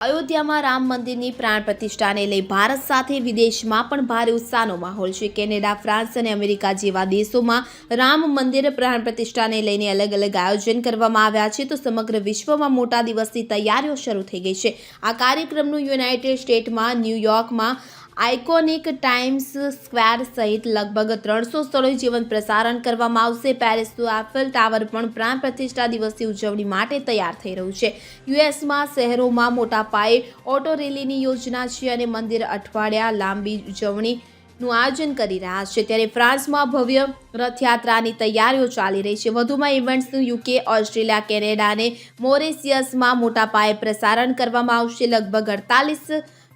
અયોધ્યામાં રામ મંદિરની પ્રાણ પ્રતિષ્ઠાને લઈ ભારત સાથે વિદેશમાં પણ ભારે ઉત્સાહનો માહોલ છે. કેનેડા, ફ્રાન્સ અને અમેરિકા જેવા દેશોમાં રામ મંદિર પ્રાણ પ્રતિષ્ઠાને લઈને અલગ અલગ આયોજન કરવામાં આવ્યા છે તો સમગ્ર વિશ્વમાં મોટા દિવસની તૈયારીઓ શરૂ થઈ ગઈ છે. આ કાર્યક્રમનું યુનાઇટેડ સ્ટેટમાં ન્યૂયોર્કમાં આઇકોનિક ટાઈમ્સ સ્ક્વેર સહિત લગભગ ત્રણસો સ્થળોએ જીવંત પ્રસારણ કરવામાં આવશે. પેરિસનું આફેલ ટાવર પણ પ્રાણ પ્રતિષ્ઠા દિવસની ઉજવણી માટે તૈયાર થઈ રહ્યું છે. યુએસમાં શહેરોમાં મોટા પાયે ઓટો રેલીની યોજના છે અને મંદિર અઠવાડિયા લાંબી ઉજવણીનું આયોજન કરી રહ્યા છે. ત્યારે ફ્રાન્સમાં ભવ્ય રથયાત્રાની તૈયારીઓ ચાલી રહી છે. વધુમાં ઇવેન્ટ્સનું યુકે, ઓસ્ટ્રેલિયા, કેનેડા અને મોરેશિયસમાં મોટા પાયે પ્રસારણ કરવામાં આવશે. લગભગ અડતાલીસ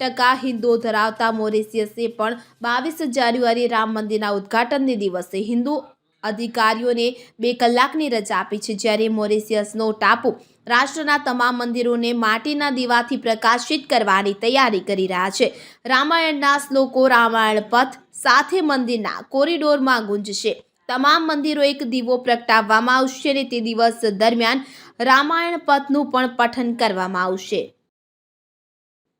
ટકા હિન્દુઓ ધરાવતા મોરેશિયસે પણ બાવીસ જાન્યુઆરી રામ મંદિરના ઉદ્ઘાટનને દિવસે હિન્દુ અધિકારીઓને બે કલાકની રજા આપી છે. જ્યારે મોરેશિયસનો ટાપુ રાષ્ટ્રના તમામ મંદિરોને માટીના દીવાથી પ્રકાશિત કરવાની તૈયારી કરી રહ્યા છે. રામાયણના શ્લોકો રામાયણ પથ સાથે મંદિરના કોરિડોરમાં ગુંજશે. તમામ મંદિરો એક દીવો પ્રગટાવવામાં આવશે અને તે દિવસ દરમિયાન રામાયણ પથનું પણ પઠન કરવામાં આવશે.